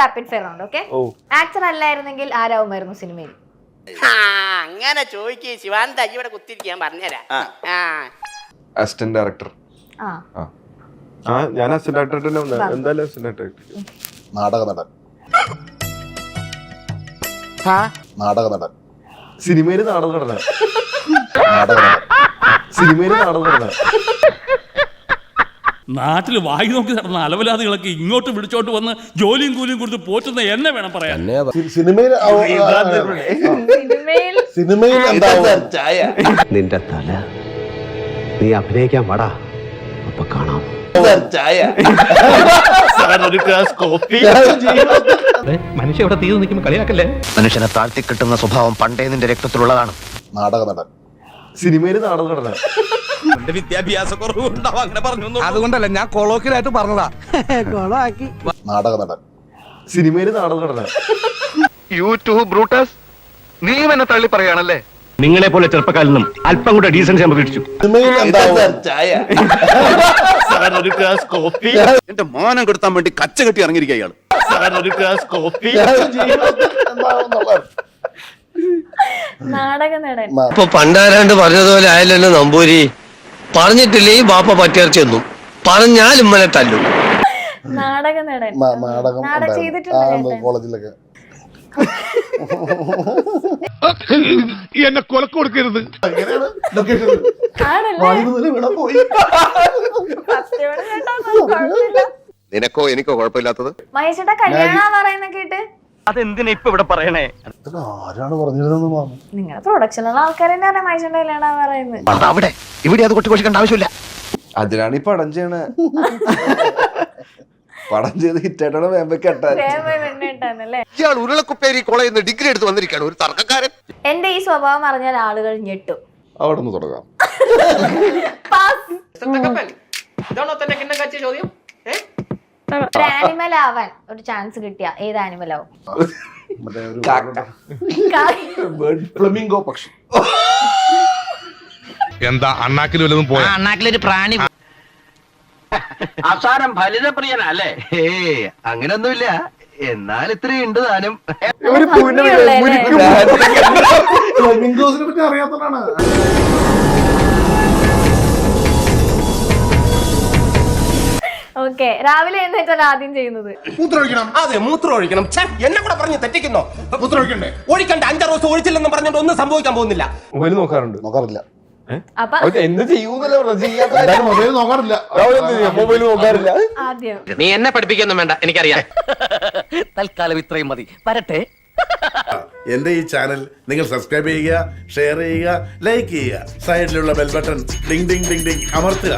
Rapid fire ഉണ്ട് okay actor അല്ലായിരുന്നെങ്കിൽ ആരാവുമായിരുന്നു സിനിമയിൽ? ആ, അങ്ങനെ ചോദിക്കേ. ശിവാനന്ദ അജി ഇവിടെ കുത്തിരിക്കാൻ പറഞ്ഞുതരാം. ആ. അസിസ്റ്റന്റ് ഡയറക്ടർ ആ. ആ. ഞാൻ അസിസ്റ്റന്റ് ഡയറക്ടർ എന്തായാലും അസിസ്റ്റന്റ് ഡയറക്ടർ നാടക നടൻ നാടക നടൻ സിനിമയിൽ നാടകം നടന നാടക നടൻ സിനിമയിൽ നാടകം നടന നാട്ടിൽ വായി നോക്കി നടന്ന അലവലാദികളൊക്കെ ഇങ്ങോട്ട് വിളിച്ചോട്ട് വന്ന് ജോലിയും കൂലിയും കൊടുത്ത് പോറ്റുന്ന എന്നെ വേണം പറയാൻ. സി- സിനിമയിൽ സിനിമയിൽ നിന്റെ തല. നീ അഭിനയിക്കാൻ വടാ. അപ്പൊ കാണാം. മനുഷ്യ ഇവിടെ തീർന്നു നിൽക്കുമ്പോൾ കളിയാക്കല്ലേ? മനുഷ്യനെ താഴ്ത്തി കിട്ടുന്ന സ്വഭാവം പണ്ടേ നിന്റെ രക്തത്തിലുള്ളതാണ്. നാടക നടൻ സിനിമയിൽ നാടക നാടകം നടന വിദ്യാഭ്യാസ കുറവുണ്ടാവും അങ്ങനെ പറഞ്ഞു അതുകൊണ്ടല്ല ഞാൻ കൊളോക്കിലായിട്ട് പറഞ്ഞതാ. നാടക നടൻ. സിനിമയിൽ നാടക നടൻ യൂട്യൂബ് ബ്രൂട്ടസ് നീ എന്നെ തള്ളി പറയാണല്ലേ നിങ്ങളെ പോലെ ചെറുപ്പക്കാരനും അല്പം കൂടെ ഡീസൻസി ഞാൻ പ്രതീക്ഷിച്ചു എന്താവും? എന്റെ മാനം കെടുത്താൻ വേണ്ടി കച്ച കെട്ടി ഇറങ്ങിയിരിക്കുക എന്നുള്ളത്. നാടക നടൻ. നാ- ഇപ്പൊ പണ്ടാരാണ്ട് പറഞ്ഞതുപോലെ ആയല്ലോ നമ്പൂരി. പറഞ്ഞിട്ടില്ലേ ബാപ്പ പറ്റിയർച്ചെന്നും പറഞ്ഞാലും ഇമ്മനെ തല്ലും. നാടക നടൻ നാടകം നാടകം ചെയ്തിട്ടുണ്ട് ചേട്ടൻ. കോളേജിലൊക്കെ. എന്നെ കൊലക്ക് കൊടുക്കരുത്. എങ്ങനെയാണ് ലൊക്കേഷൻ ആണല്ലേ? വായുവിൽ വീണ പോയി. സത്യമാണ് ചേട്ടാ ഒന്നും കുഴപ്പമില്ല. നിനക്കോ എനിക്കോ കുഴപ്പമില്ലാത്തത്? മഹേഷേട്ടാ കല്യാണം പറയുന്ന കേട്ട്. അതെന്തിനാ ഇപ്പൊ ഇവിടെ പറയണേ? ഇതൊക്കെ ആരാണ് പറഞ്ഞിരുന്നെന്ന് പറഞ്ഞു. നിങ്ങളുടെ പ്രൊഡക്ഷനുള്ള ആൾക്കാർ മഹേഷേട്ട കല്യാണം പറയുന്നത്? അവിടെ. ഇവിടെ അത് കൊട്ടിക്കൊഴിക്കേണ്ട ആവശ്യമില്ല. അതിനാണ് ഈ പടം ചെയ്യണ. പടം ചെയ്ത് ഹിറ്റായിട്ടാണ് വേമ്പ കെട്ടാൻ. ഇയാൾ ഉരുളക്കുപ്പേരി കോളേജിൽ നിന്ന് ഡിഗ്രി എടുത്ത് വന്നിരിക്കുകയാണ് ഒരു തർക്കക്കാരൻ. എന്റെ ഈ സ്വഭാവം അറിഞ്ഞാൽ ആളുകൾ ഞെട്ടും. അവിടെ നിന്ന് തുടങ്ങാം. ഇതാണോ തന്നെ കിണ്ണം കച്ച ചോദ്യം? ഒരു ആനിമൽ ആവാൻ ഒരു ചാൻസ് കിട്ടിയ. ഏത് ആനിമൽ ആവും? മറ്റേ ഒരു ഫ്ലമിംഗോ പക്ഷി. എന്താ അണ്ണാക്കിൽ വല്ലതും പോയ? അണ്ണാക്കിലൊരു പ്രാണി അവസാനം ഫലിതപ്രിയനല്ലേ? ഏ അങ്ങനൊന്നുമില്ല. എന്നാൽ ഇത്രയും ഉണ്ട് താനും. അറിയാത്തതാണ് ഓക്കെ രാവിലെ എഴുന്നേറ്റാൽ ആദ്യം ചെയ്യുന്നത്. അതെ മൂത്രം ഒഴിക്കണം ഛെ, എന്നെ കൂടെ പറഞ്ഞ് തെറ്റിക്കുന്നോ? മൂത്രം ഒഴിക്കണ്ടേ? ഒഴിക്കണ്ട അഞ്ചാറ് ദിവസം ഒഴിച്ചില്ലെന്ന് പറഞ്ഞിട്ട് ഒന്നും സംഭവിക്കാൻ പോകുന്നില്ല. നോക്കാറുണ്ട്. നോക്കാറില്ല. അപ്പൊ എന്ത് ചെയ്യൂന്നല്ലേ പറഞ്ഞത്? ചെയ്യാത്ത എന്തായാലും മൊബൈൽ നോക്കാറില്ല. മൊബൈൽ നോക്കാറില്ല? ആദ്യം. നീ എന്നെ പഠിപ്പിക്കൊന്നും വേണ്ട എനിക്കറിയാം. തൽക്കാലം ഇത്രയും മതി. വരട്ടെ. എന്റെ ഈ ചാനൽ നിങ്ങൾ സബ്സ്ക്രൈബ് ചെയ്യുക ഷെയർ ചെയ്യുക ലൈക്ക് ചെയ്യുക. സൈഡിലുള്ള bell button ding ding ding ding അമർത്തുക.